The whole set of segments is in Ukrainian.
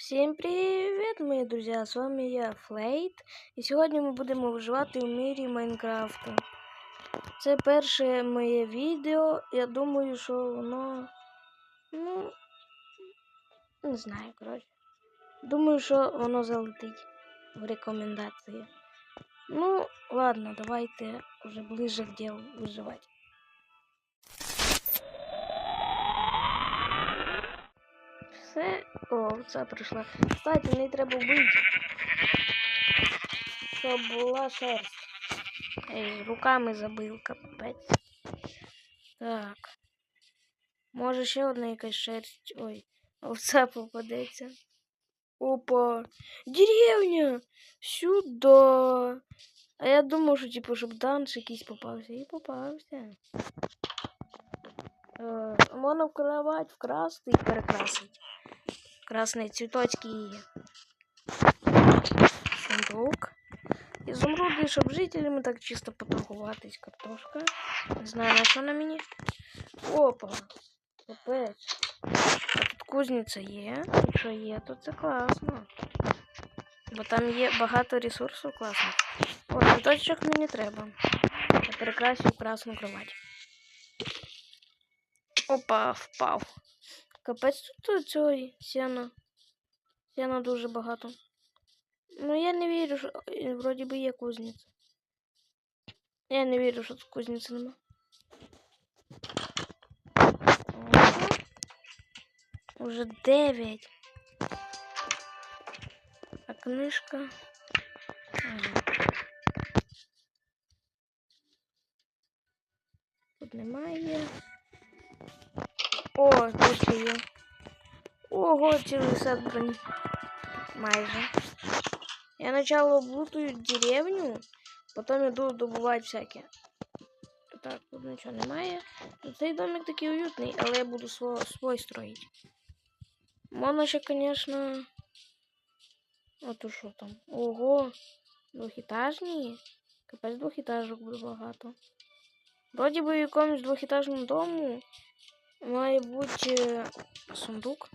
Всім привіт, мої друзі! З вами я Флейт. І сьогодні ми будемо виживати у мірі Майнкрафту. Це перше моє відео. Я думаю, що воно. Ну. Не знаю, коротше. Думаю, що воно залетить в рекомендації. Ну, ладно, давайте вже ближе к ділу виживати. О, це прийшла. Кстати, мені треба вбити. Щоб була шерсть. Ей, руками забив, капець. Так. Може ще одна якась шерсть. Ой, овца попадеться. Опа. Деревня! Сюда. А я думав, що типу, щоб данж якийсь попався. І попався. Е, в кровать вкрасти і перекрасити. Красные цветочки. Сундук. Ізумруди, щоб жителями так чисто поторгуватись. Картошка. Не знаю, на що на мені. Опа. Капець. А тут кузниця є. Якщо є, то це класно. Бо там є багато ресурсів класних. О, цвіточок мені треба. Я перекрасю красну кровать. Опа, впав. Капець тут цього сіна. Сіна дуже багато. Ну я не вірю, що е, вроді би є кузниця. Я не вірю, що тут кузниці нема. Уже 9. А книжка. Тут немає. О, тут ще. Ого, цілий сад броні. Майже. Я сначала облутаю деревню, потім іду добувати всяке. Так, тут нічого немає. Ну, Цей домик такий уютний, але я буду свой, свой строїть. Можна ще. А то що там? Ого! Двохітажні? Капець двохітажок буде багато. Вроді би в якомусь двохітажному дому має бути е, сундук.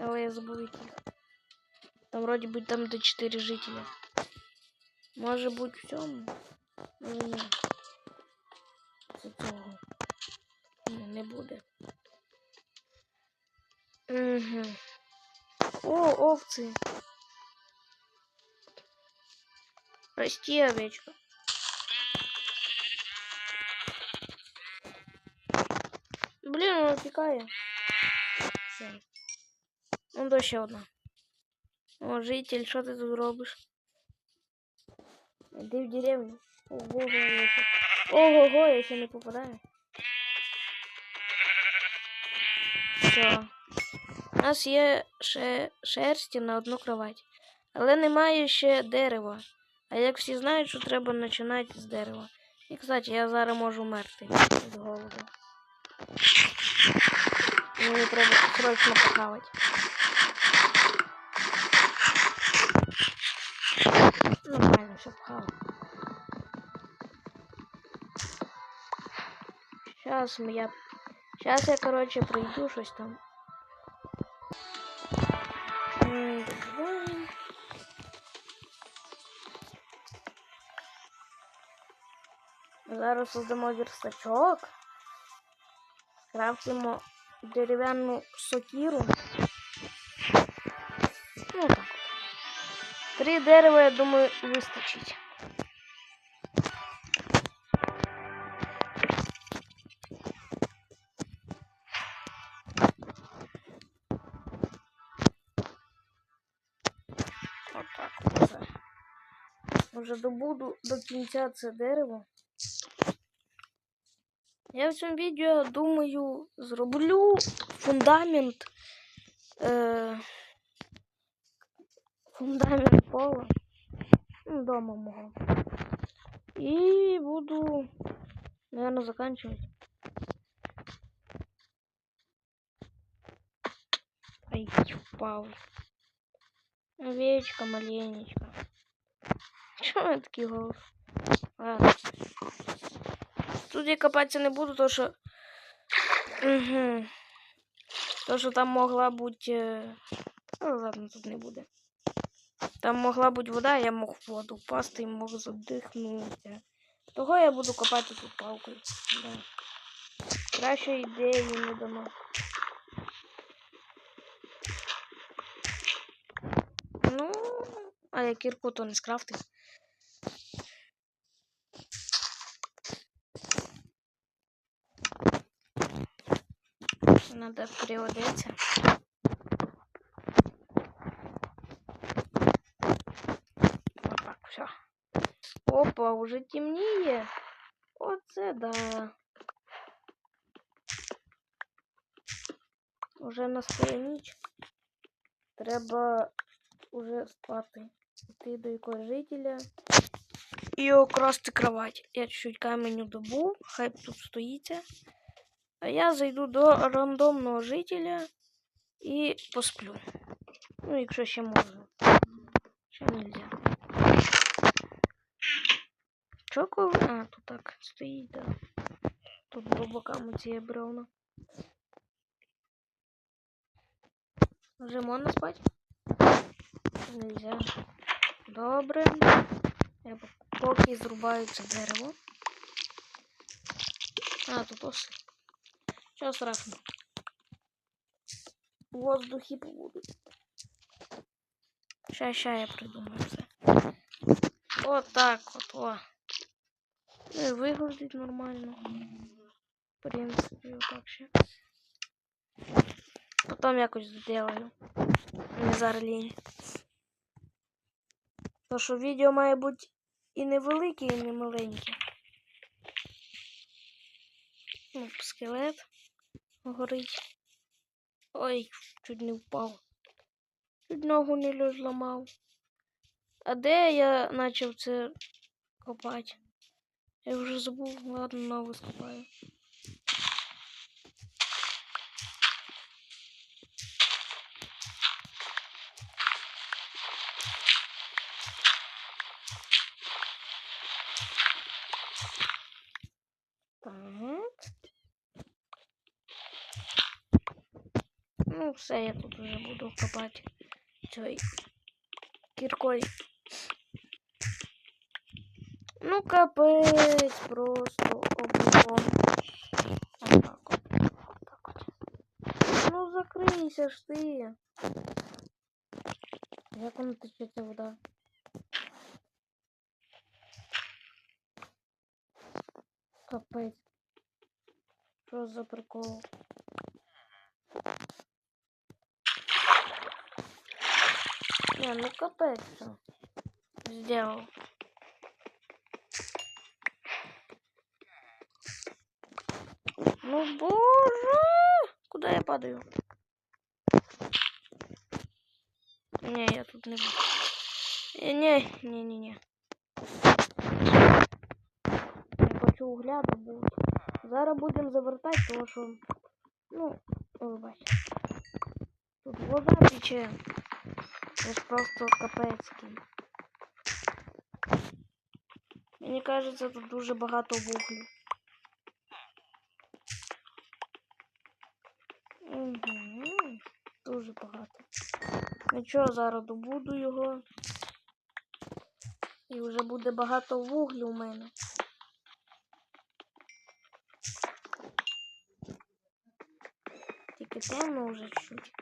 Але я забув яких. Там вроді би там до 4 жителя. Може бути в цьому? Може ні. Це цього. Ні, не буде. Угу. О, овці. Прости, овечка. Блін, вона тікає. Ну, то ще одна. О, житель, що ти тут робиш? Іди в деревню. Ого, я ще... Ого-го, я ще не попадаю. Все. У нас є ще шерсті на одну кровать. Але немає ще дерева. А як всі знають, що треба починати з дерева. І, кстати, я зараз можу вмерти від голоду. Мені треба срочно похавати. Нормально, все пхав. Сейчас я... Сейчас я, короче, пройду щось там. М, давай. Зараз создамо верстачок. Крафтимо дерев'яну сокіру. Ну так. Три дерева, я думаю, вистачить. Може добуду до кінця це дерево. Я в цьому відео думаю зроблю фундамент. Е, фундамент пола. Дома мого. І буду, наверное, заканчивать. Ай, впав. Овечка маленечка. Чого я такий голос? Ладно. Тут я копатися не буду, то що. Угу. То, що там могла бути. е, Але ладно, тут не буде. Там могла бути вода, я мог в воду впасти і мог задихнутися. Того я буду копати тут палкою. Да. Краще ідеї не дано. Ну, а я кірку то не скрафтив. Надо переводиться. Вот так, все. Опа, уже темніє. Оце да. Уже настає ніч. Треба уже спати. Йти до якогось жителя. І окрасти кровать. Я чуть-чуть каменю добув, хай тут стоїться. А я зайду до рандомного жителя і посплю. Ну, якщо ще можна. Ще нельзя. Чо коли? А, тут так стоїть, да. Тут по бокам ці бревна. Вже можна спати? Нельзя. Добре. Я по- поки зрубаю це дерево. А, тут оси. Що страшно? В воздухі побудуть. Ща, ща я придумаю все. От так от, о. Ну і виглядить нормально. В принципі, отак ще. Потім якось зроблю. Не зараз лінь. То що відео має бути і невелике, і не маленьке. Ну, скелет горить. Ой, чуть не впав. Чуть ногу не зламав. А де я почав це копати? Я вже забув, ладно, нову скопаю. Так. Ну, все, я тут вже буду копати цією кіркою. Ну, капець, просто облом. Отак от. Отак от. Ну, закрийся ж ти. Як воно тече ця вода? Капець. Що за прикол? Не, ну капец. Сделал. Ну боже! Куда я падаю? Не, я тут не буду. Е, Не, не, не, не. Я хочу угля добути. Зараз будемо завертати, тому що, ну, бачите. Тут вода тече. Ж просто капецький. Мені кажеться, тут дуже багато вуглю. Угу. Дуже багато. Нічого, зараз добуду його. І вже буде багато вуглю у мене. Тільки темно вже чуть.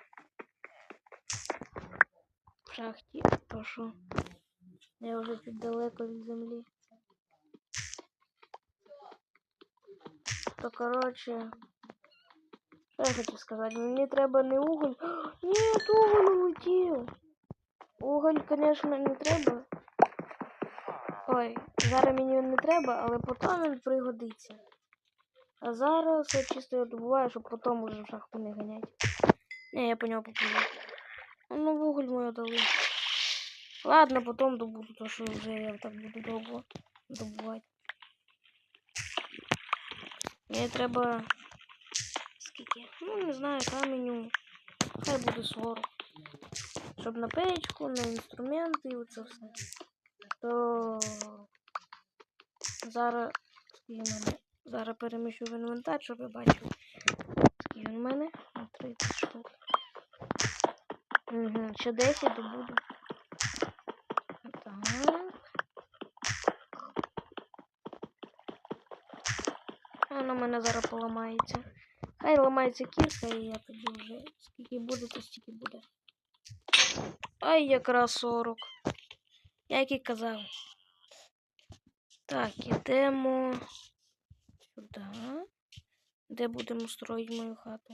Шахті, то що я вже чуть далеко від землі. То коротше, що я хочу сказати, мені треба не уголь. Ні, уголь улетів. Уголь, звісно, не треба. Ой, зараз мені він не треба, але потім він пригодиться. А зараз я чисто його добуваю, щоб потім уже в шахту не ганять. Не, я по нього попливу. Ну, вуголь мою дали. Ладно, потом добуду, то що вже я так буду довго добувати. Мені треба. Скільки? Ну, не знаю, каменю. Хай буде 40. Щоб на печку, на інструменти і оце все. То зараз. Зараз переміщу в інвентар, щоб я бачив. Скільки він в мене? 30 штук. Угу, ще 10 добуду. Так. Воно мене зараз поламається. Хай ламається кірка, і я тоді вже скільки буде, то стільки буде. Ай, якраз 40. Як і казав. Так, ідемо сюди. Де будемо строїти мою хату?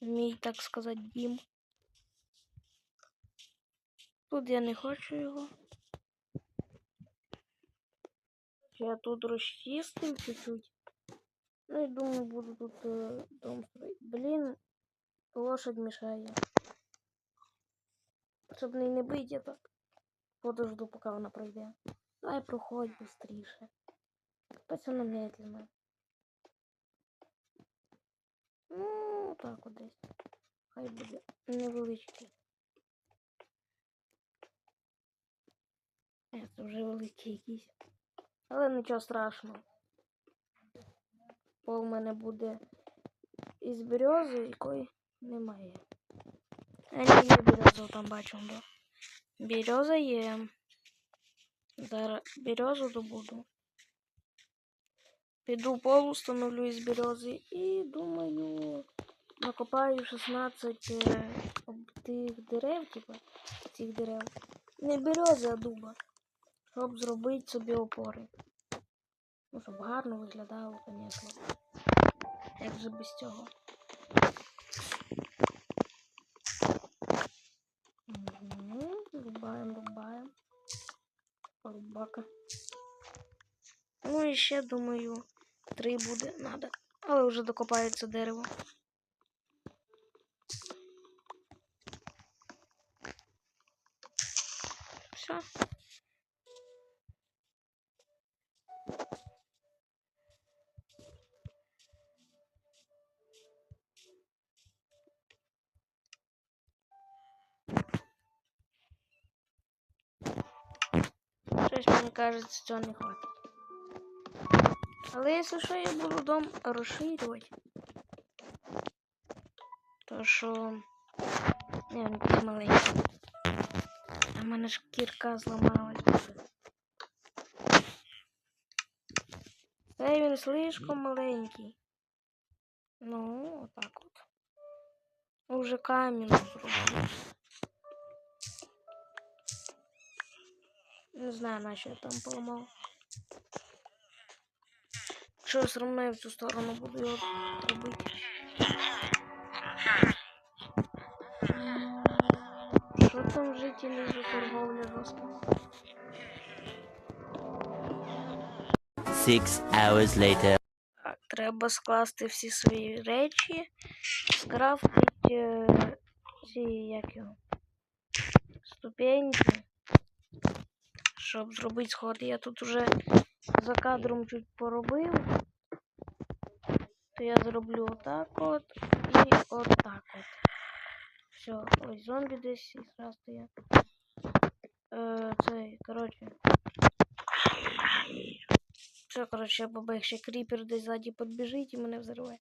Мій, так сказати, дім. Тут я не хочу його. Я тут розчистив чуть-чуть. Ну і думаю, буду тут е, дом строить. Блін, лошадь мішає. Щоб неї не бить, я так подожду, поки вона пройде. Давай проходь быстріше. Вона медленно. Ну, так от десь. Хай буде невеличкий. Це вже великий якийсь. Але нічого страшного. Пол в мене буде із берези, якої немає. А ні, є березу там бачимо, да. Береза є. Зараз березу добуду. Піду пол установлю із берези і думаю, накопаю 16 е, тих дерев, типа цих дерев. Не берези, а дуба. Щоб зробити собі опори. Ну, щоб гарно виглядало, звісно. Як же без цього. Рубаємо, рубаємо. Рубака. Ну і ще, думаю, три буде надо. Але вже докопається дерево. Все. Щось мені кажеться, цього не хватить. Але якщо що, я буду дом розширювати. То що. Не, він якийсь маленький. А в мене ж кірка зламалась. Та він слишком маленький. Ну, отак от. Уже камінь зробив. Не знаю, на що я там поламав. Що все одно в цю сторону буду його робити. Що там жителі за торговля жорстко? Six hours later. Так, треба скласти всі свої речі, скрафтити е, ці як його, ступеньки, щоб зробити сходи. Я тут уже за кадром чуть поробив. То я зроблю отак от і отак от. Все, ось зомбі десь якраз то я. Е, цей, коротше. Все, коротше, побіг ще кріпер десь ззаді підбіжить і мене взриває.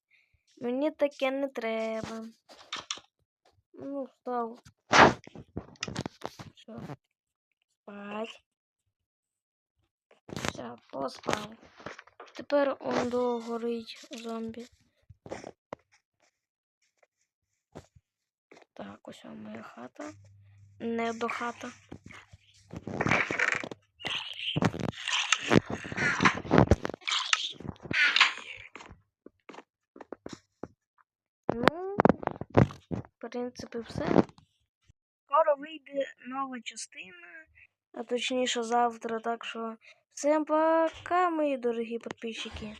Мені таке не треба. Ну, встав. Все. Спать. Все, поспав. Тепер он догорить зомбі. Так, ось моя хата. Не до хата. Ну, в принципі, все. Скоро вийде нова частина, а точніше завтра, так що всім пока, мои дорогие підписчики.